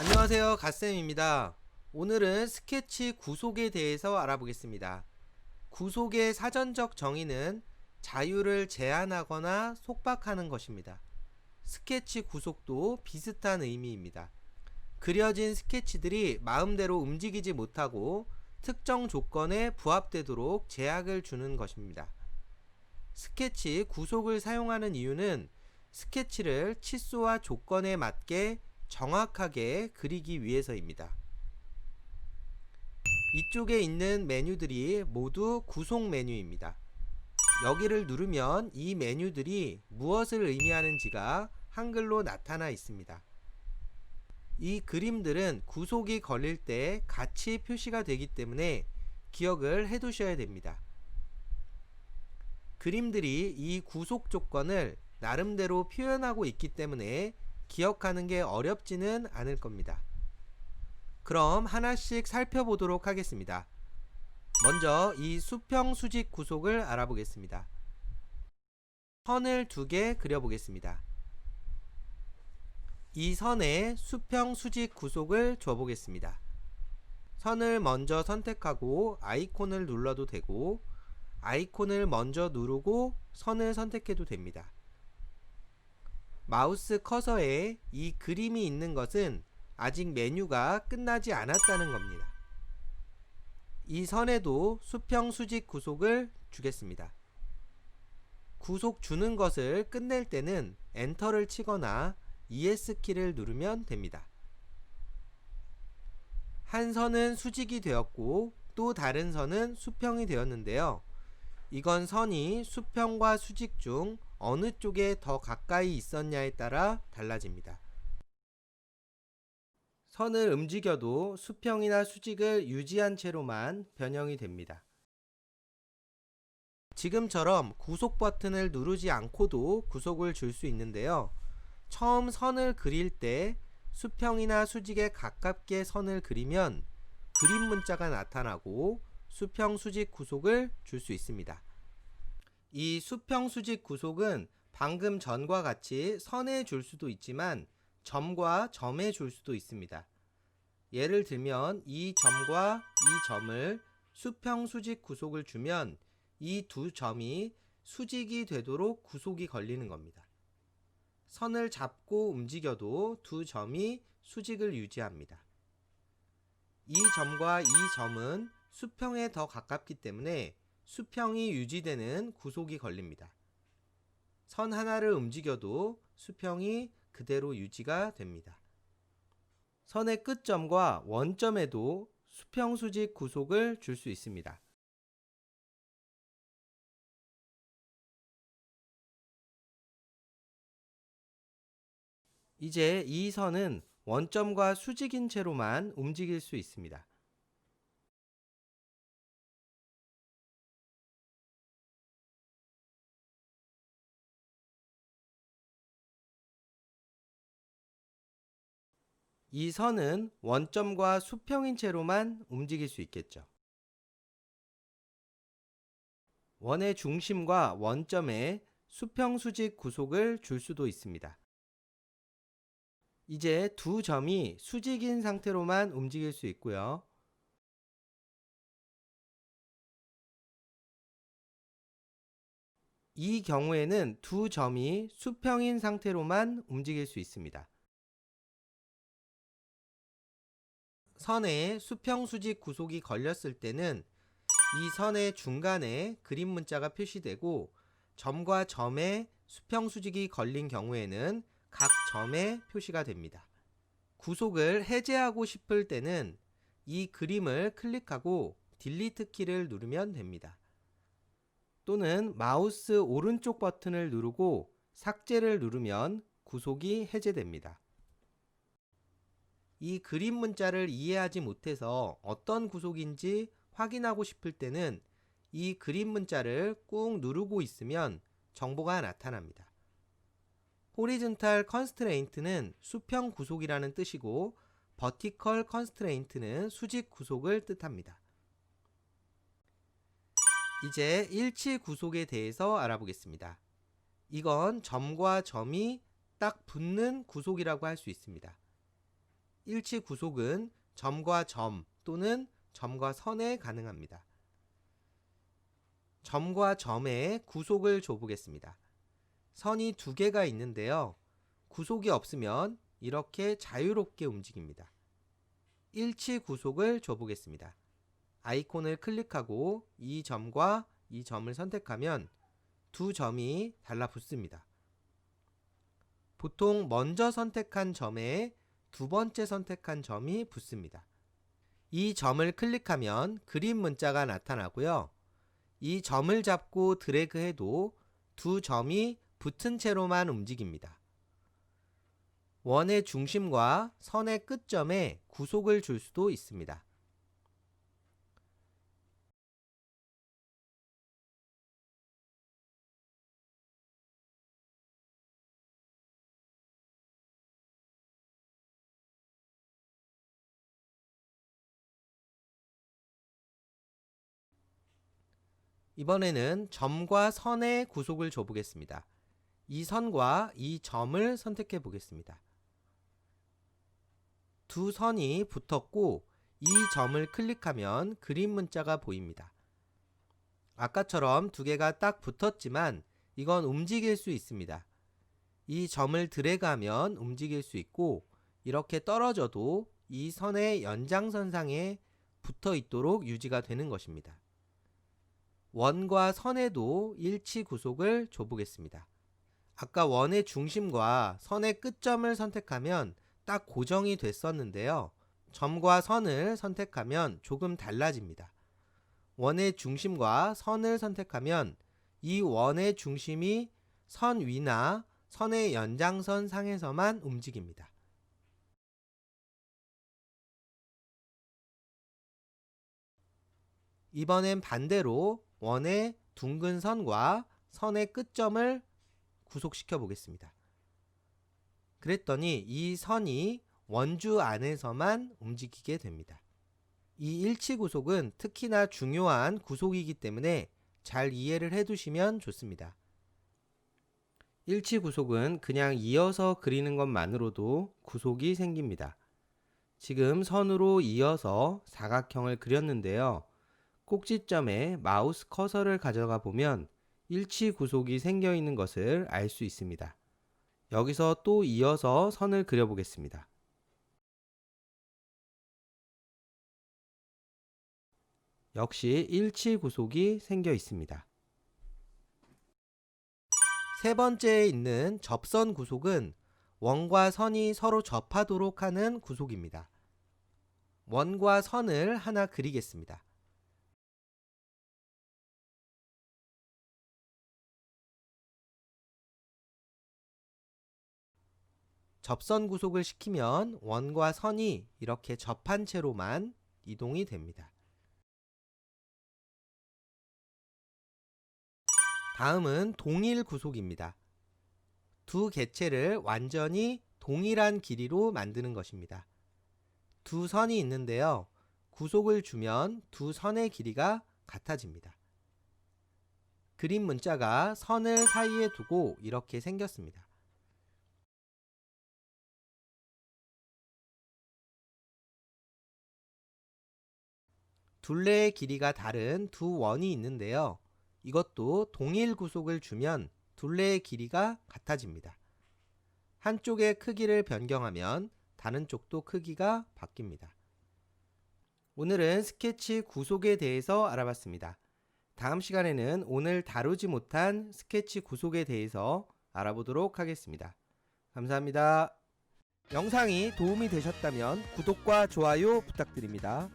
안녕하세요. 갓쌤입니다. 오늘은 스케치 구속에 대해서 알아보겠습니다. 구속의 사전적 정의는 자유를 제한하거나 속박하는 것입니다. 스케치 구속도 비슷한 의미입니다. 그려진 스케치들이 마음대로 움직이지 못하고 특정 조건에 부합되도록 제약을 주는 것입니다. 스케치 구속을 사용하는 이유는 스케치를 치수와 조건에 맞게 정확하게 그리기 위해서입니다. 이쪽에 있는 메뉴들이 모두 구속 메뉴입니다. 여기를 누르면 이 메뉴들이 무엇을 의미하는지가 한글로 나타나 있습니다. 이 그림들은 구속이 걸릴 때 같이 표시가 되기 때문에 기억을 해 두셔야 됩니다. 그림들이 이 구속 조건을 나름대로 표현하고 있기 때문에 기억하는 게 어렵지는 않을 겁니다. 그럼 하나씩 살펴보도록 하겠습니다. 먼저 이 수평 수직 구속을 알아보겠습니다. 선을 두 개 그려보겠습니다. 이 선에 수평 수직 구속을 줘보겠습니다. 선을 먼저 선택하고 아이콘을 눌러도 되고 아이콘을 먼저 누르고 선을 선택해도 됩니다. 마우스 커서에 이 그림이 있는 것은 아직 메뉴가 끝나지 않았다는 겁니다. 이 선에도 수평 수직 구속을 주겠습니다. 구속 주는 것을 끝낼 때는 엔터를 치거나 ES 키를 누르면 됩니다. 한 선은 수직이 되었고 또 다른 선은 수평이 되었는데요. 이건 선이 수평과 수직 중 어느 쪽에 더 가까이 있었냐에 따라 달라집니다. 선을 움직여도 수평이나 수직을 유지한 채로만 변형이 됩니다. 지금처럼 구속 버튼을 누르지 않고도 구속을 줄 수 있는데요. 처음 선을 그릴 때 수평이나 수직에 가깝게 선을 그리면 그림 문자가 나타나고 수평 수직 구속을 줄 수 있습니다. 이 수평 수직 구속은 방금 전과 같이 선에 줄 수도 있지만 점과 점에 줄 수도 있습니다. 예를 들면 이 점과 이 점을 수평 수직 구속을 주면 이 두 점이 수직이 되도록 구속이 걸리는 겁니다. 선을 잡고 움직여도 두 점이 수직을 유지합니다. 이 점과 이 점은 수평에 더 가깝기 때문에 수평이 유지되는 구속이 걸립니다. 선 하나를 움직여도 수평이 그대로 유지가 됩니다. 선의 끝점과 원점에도 수평 수직 구속을 줄 수 있습니다. 이제 이 선은 원점과 수직인 채로만 움직일 수 있습니다. 이 선은 원점과 수평인 채로만 움직일 수 있겠죠. 원의 중심과 원점에 수평 수직 구속을 줄 수도 있습니다. 이제 두 점이 수직인 상태로만 움직일 수 있고요. 이 경우에는 두 점이 수평인 상태로만 움직일 수 있습니다. 선에 수평 수직 구속이 걸렸을 때는 이 선의 중간에 그림 문자가 표시되고 점과 점에 수평 수직이 걸린 경우에는 각 점에 표시가 됩니다. 구속을 해제하고 싶을 때는 이 그림을 클릭하고 딜리트 키를 누르면 됩니다. 또는 마우스 오른쪽 버튼을 누르고 삭제를 누르면 구속이 해제됩니다. 이 그림 문자를 이해하지 못해서 어떤 구속인지 확인하고 싶을 때는 이 그림 문자를 꾹 누르고 있으면 정보가 나타납니다. 호리즌탈 컨스트레인트는 수평 구속이라는 뜻이고 버티컬 컨스트레인트는 수직 구속을 뜻합니다. 이제 일치 구속에 대해서 알아보겠습니다. 이건 점과 점이 딱 붙는 구속이라고 할 수 있습니다. 일치 구속은 점과 점 또는 점과 선에 가능합니다. 점과 점의 구속을 줘보겠습니다. 선이 두 개가 있는데요. 구속이 없으면 이렇게 자유롭게 움직입니다. 일치 구속을 줘보겠습니다. 아이콘을 클릭하고 이 점과 이 점을 선택하면 두 점이 달라붙습니다. 보통 먼저 선택한 점에 두 번째 선택한 점이 붙습니다. 이 점을 클릭하면 그림 문자가 나타나고요. 이 점을 잡고 드래그해도 두 점이 붙은 채로만 움직입니다. 원의 중심과 선의 끝점에 구속을 줄 수도 있습니다. 이번에는 점과 선의 구속을 줘보겠습니다. 이 선과 이 점을 선택해 보겠습니다. 두 선이 붙었고 이 점을 클릭하면 그림 문자가 보입니다. 아까처럼 두 개가 딱 붙었지만 이건 움직일 수 있습니다. 이 점을 드래그하면 움직일 수 있고 이렇게 떨어져도 이 선의 연장선상에 붙어 있도록 유지가 되는 것입니다. 원과 선에도 일치 구속을 줘보겠습니다. 아까 원의 중심과 선의 끝점을 선택하면 딱 고정이 됐었는데요. 점과 선을 선택하면 조금 달라집니다. 원의 중심과 선을 선택하면 이 원의 중심이 선 위나 선의 연장선 상에서만 움직입니다. 이번엔 반대로 원의 둥근 선과 선의 끝점을 구속시켜 보겠습니다. 그랬더니 이 선이 원주 안에서만 움직이게 됩니다. 이 일치 구속은 특히나 중요한 구속이기 때문에 잘 이해를 해 두시면 좋습니다. 일치 구속은 그냥 이어서 그리는 것만으로도 구속이 생깁니다. 지금 선으로 이어서 사각형을 그렸는데요. 꼭지점에 마우스 커서를 가져가 보면 일치 구속이 생겨 있는 것을 알 수 있습니다. 여기서 또 이어서 선을 그려 보겠습니다. 역시 일치 구속이 생겨 있습니다. 세 번째에 있는 접선 구속은 원과 선이 서로 접하도록 하는 구속입니다. 원과 선을 하나 그리겠습니다. 접선 구속을 시키면 원과 선이 이렇게 접한 채로만 이동이 됩니다. 다음은 동일 구속입니다. 두 개체를 완전히 동일한 길이로 만드는 것입니다. 두 선이 있는데요. 구속을 주면 두 선의 길이가 같아집니다. 그림 문자가 선을 사이에 두고 이렇게 생겼습니다. 둘레의 길이가 다른 두 원이 있는데요. 이것도 동일 구속을 주면 둘레의 길이가 같아집니다. 한쪽의 크기를 변경하면 다른 쪽도 크기가 바뀝니다. 오늘은 스케치 구속에 대해서 알아봤습니다. 다음 시간에는 오늘 다루지 못한 스케치 구속에 대해서 알아보도록 하겠습니다. 감사합니다. 영상이 도움이 되셨다면 구독과 좋아요 부탁드립니다.